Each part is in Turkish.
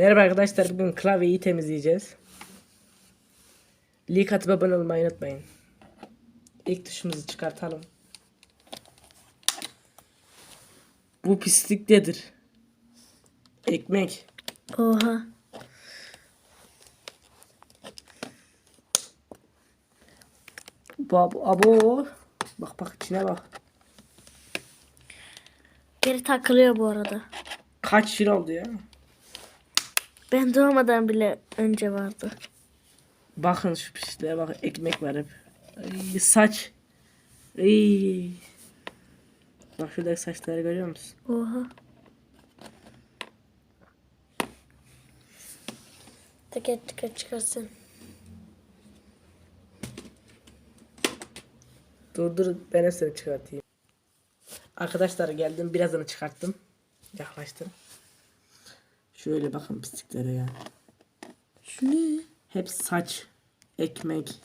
Merhaba arkadaşlar bugün klavyeyi temizleyeceğiz. Like atıp abone olmayı unutmayın. İlk tuşumuzu çıkartalım. Bu pislik nedir? Ekmek. Oha. Bu abo. abo. Bak bak içine bak. Geri takılıyor bu arada. Kaç yıl oldu ya? Ben doğmadan bile önce vardı. Bakın şu pisliğe bak ekmek var hep. Ay, saç. Ay. Bak şuradaki saçları görüyor musun? Oha. Teker teker çıkarsın. Dur dur ben hepsini çıkartayım. Arkadaşlar geldim birazını çıkarttım. Yaklaştım. Şöyle bakın pisliklere ya. Şu ne? Hep saç, ekmek.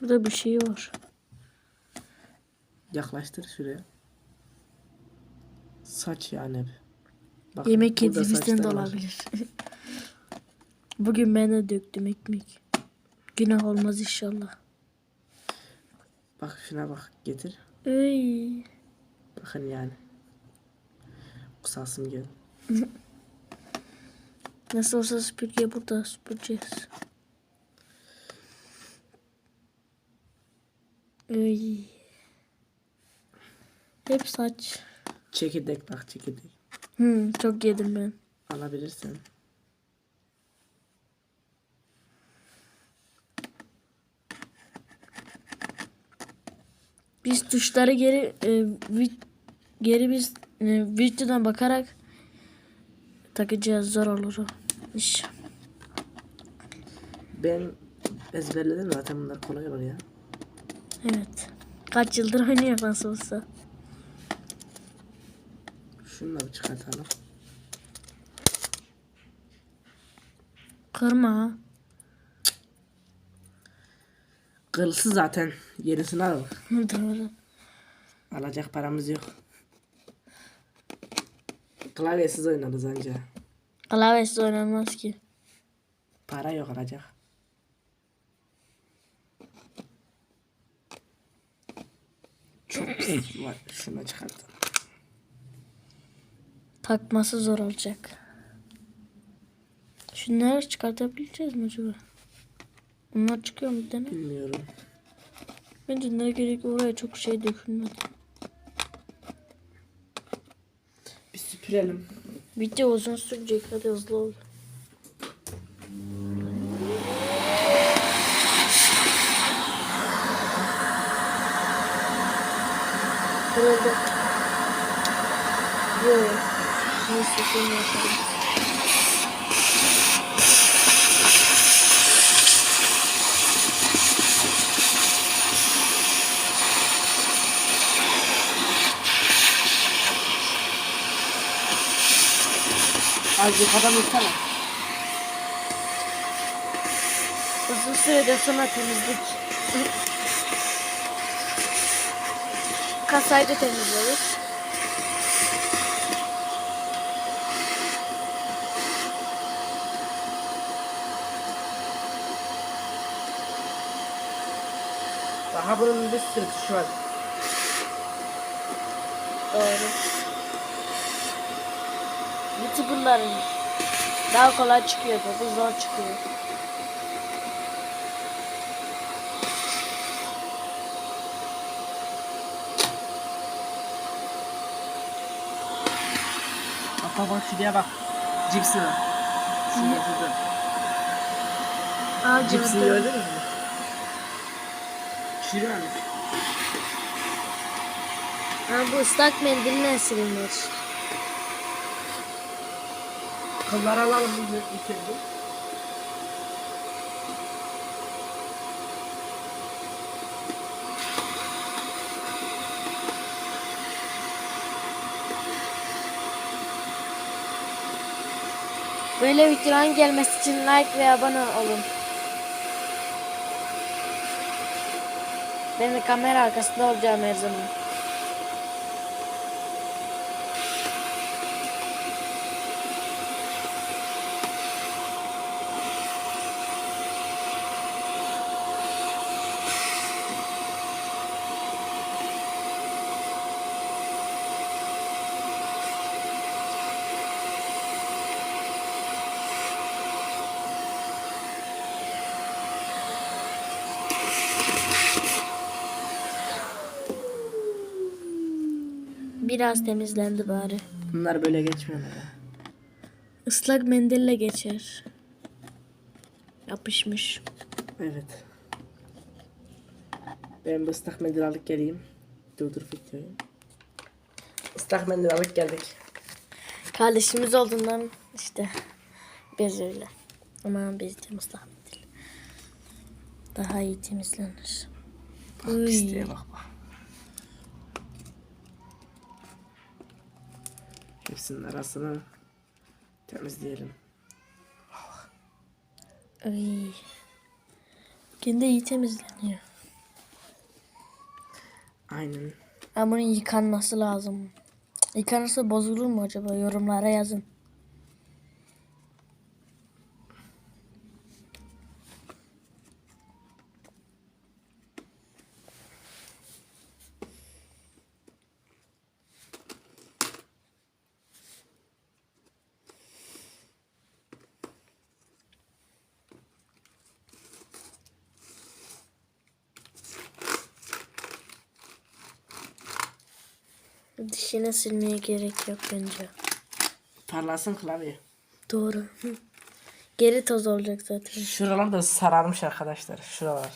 Burada bir şey var. Yaklaştır şuraya. Saç yani hep. Bakın, Yemek yediğimizden de olabilir. Bugün ben de döktüm ekmek. Günah olmaz inşallah. Bak şuna bak getir. Ey. Bakın yani. Kusasım geldi. Nasıl olsa süpürge burada süpüreceğiz. Ey. Hep saç. Çekirdek bak çekirdek. Hmm, çok yedim ben. Alabilirsen. Biz tuşları geri e, vi- geri biz e, videodan bakarak takacağız zor olur iş. Ben ezberledim zaten bunlar kolay olur ya. Evet. Kaç yıldır oynuyor nasıl olsa. Şunu da bir çıkartalım. Kırma. Kırılsın zaten. Yenisini al. Doğru. Alacak paramız yok. Klavyesiz oynarız anca. Klavyesiz oynanmaz ki. Para yok alacak. Çok pis var. Şunu çıkartalım. Takması zor olacak. Şunları çıkartabileceğiz mi acaba? Bunlar çıkıyor mu bir tane? Bilmiyorum. Bence ne gerek oraya çok şey dökülmedi. Bir süpürelim. Video uzun sürecek hadi hızlı ol. Kırıldı. Yok. Neyse yapalım. Az yukarıdan uçsana. Uzun süreden sonra temizlik. Kasayı da temizledik. Daha bunun bir sürü tuşu var. Doğru. YouTuber'ların daha kolay çıkıyor bu zor çıkıyor. Bak bak şuraya bak. Cipsi var. Şurada şurada. Aa, Cipsi gördünüz mü? Şuraya mı? Ha, bu ıslak mendille silinir. Kılları alalım de bitirdim. Böyle videoların gelmesi için like ve abone olun. Ben de kamera arkasında olacağım her zaman. Biraz temizlendi bari. Bunlar böyle geçmiyorlar. ya. Islak mendille geçer. Yapışmış. Evet. Ben bir ıslak mendil alıp geleyim. Durdur videoyu. Islak mendil alıp geldik. Kardeşimiz olduğundan işte biz öyle. Ama biz de ıslak mendil. Daha iyi temizlenir. Uy. Pisliğe bak bak. Hepsinin arasını temizleyelim. Ay. Kendi iyi temizleniyor. Aynen. Ama bunun yıkanması lazım. Yıkanırsa bozulur mu acaba? Yorumlara yazın. Dişine silmeye gerek yok bence. Parlasın klavye. Doğru. Geri toz olacak zaten. Şuralar da sararmış arkadaşlar. Şuralar.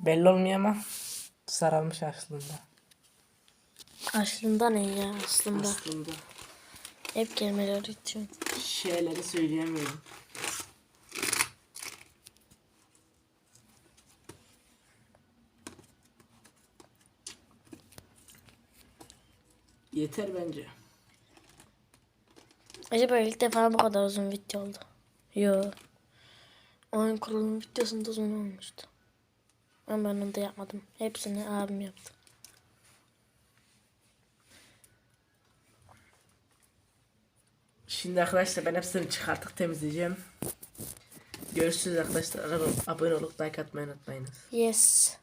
Belli olmuyor ama sararmış aslında. Aslında ne ya aslında? Aslında. Hep kelimeler üretiyorum. Şeyleri söyleyemiyorum. Yeter bence. Acaba ilk defa bu kadar uzun video oldu. Yo. Oyun kurulum videosunda uzun olmuştu. Ama ben onu da yapmadım. Hepsini abim yaptı. Şimdi arkadaşlar ben hepsini çıkartıp temizleyeceğim. Görüşürüz arkadaşlar. Abone olup like atmayı unutmayınız. Yes.